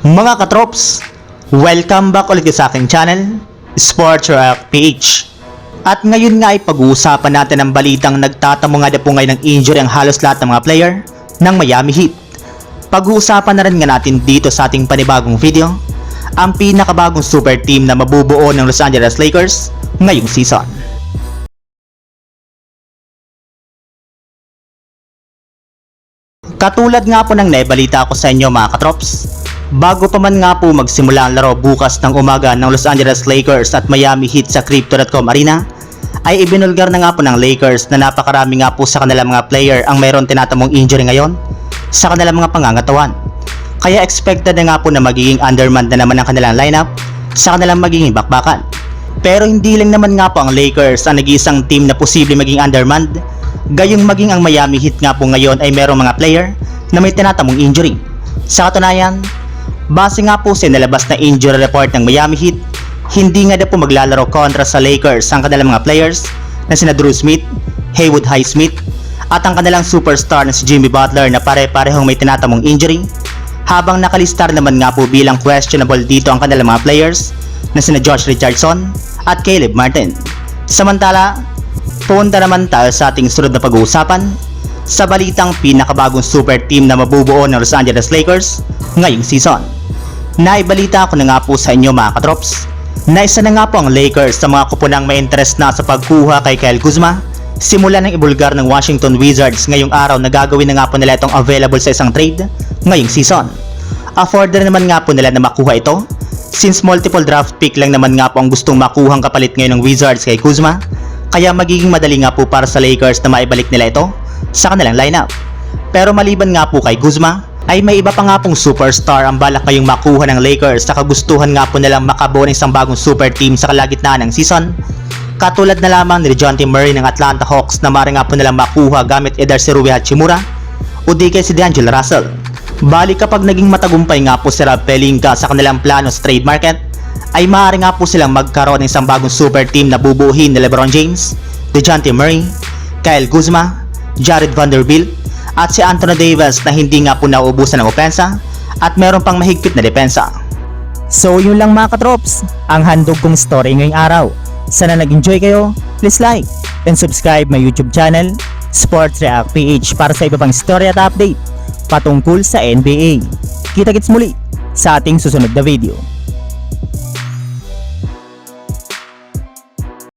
Mga katrops, welcome back ulit sa aking channel, Sports Rock PH. At ngayon nga ay pag-uusapan natin ang balitang nagtatamo nga na po ngayon ng injury ang halos lahat ng mga player ng Miami Heat. Pag-uusapan na rin nga natin dito sa ating panibagong video, ang pinakabagong super team na mabubuo ng Los Angeles Lakers ngayong season. Katulad nga po ng naibalita ko sa inyo mga katrops, bago pa man nga po magsimula ang laro bukas ng umaga ng Los Angeles Lakers at Miami Heat sa Crypto.com Arena, ay ibinulgar na nga po ng Lakers na napakarami nga po sa kanilang mga player ang mayroon tinatamong injury ngayon sa kanilang mga pangangatawan. Kaya expected na nga po na magiging undermanned na naman ang kanilang lineup sa kanilang magiging bakbakan. Pero hindi lang naman nga po ang Lakers ang nag-iisang team na posible maging undermanned, gayong maging ang Miami Heat nga po ngayon ay merong mga player na may tinatamong injury. Sa katunayan, base nga po sa nalabas na injury report ng Miami Heat, hindi nga na po maglalaro kontra sa Lakers ang kanilang mga players na sina Drew Smith, Haywood Highsmith, at ang kanilang superstar na si Jimmy Butler na pare-parehong may tinatamong injury habang nakalistar naman nga po bilang questionable dito ang kanilang mga players na sina Josh Richardson at Caleb Martin. Samantala, punta naman tayo sa ating sunod na pag-uusapan sa balitang pinakabagong super team na mabubuo ng Los Angeles Lakers ngayong season. Naibalita ko na nga po sa inyo mga katrops na isa na nga po ang Lakers sa mga kupunang may interest na sa pagkuha kay Kyle Kuzma simula ng ibulgar ng Washington Wizards ngayong araw na gagawin na nga po nila itong available sa isang trade ngayong season. Afford na naman nga po nila na makuha ito since multiple draft pick lang naman nga po ang gustong makuhang kapalit ngayon ng Wizards kay Kuzma kaya magiging madali nga po para sa Lakers na maibalik nila ito sa kanilang lineup. Pero maliban nga po kay Kuzma ay may iba pa nga pong superstar ang balak ngayong makuha ng Lakers sa kagustuhan nga po nilang makabuo ng isang bagong super team sa kalagitnaan ng season Katulad na lamang ni Dejounte Murray ng Atlanta Hawks na maaari nga po nilang makuha gamit either si Rui Hachimura o di kay si D'Angelo Russell. Bali kapag naging matagumpay nga po si Rob Pelinka sa kanilang plano sa trade market, ay maaari nga po silang magkaroon ng isang bagong super team na bubuhin ni Lebron James, Dejounte Murray, Kyle Kuzma, Jared Vanderbilt, at si Anthony Davis na hindi nga po nauubusan ng opensa at meron pang mahigpit na depensa. So yun lang mga katrops, ang handog kong story ngayong araw. Sana nag-enjoy kayo, please like and subscribe my YouTube channel, Sports React PH para sa iba pang story at update patungkol sa NBA. Kita-kits muli sa ating susunod na video.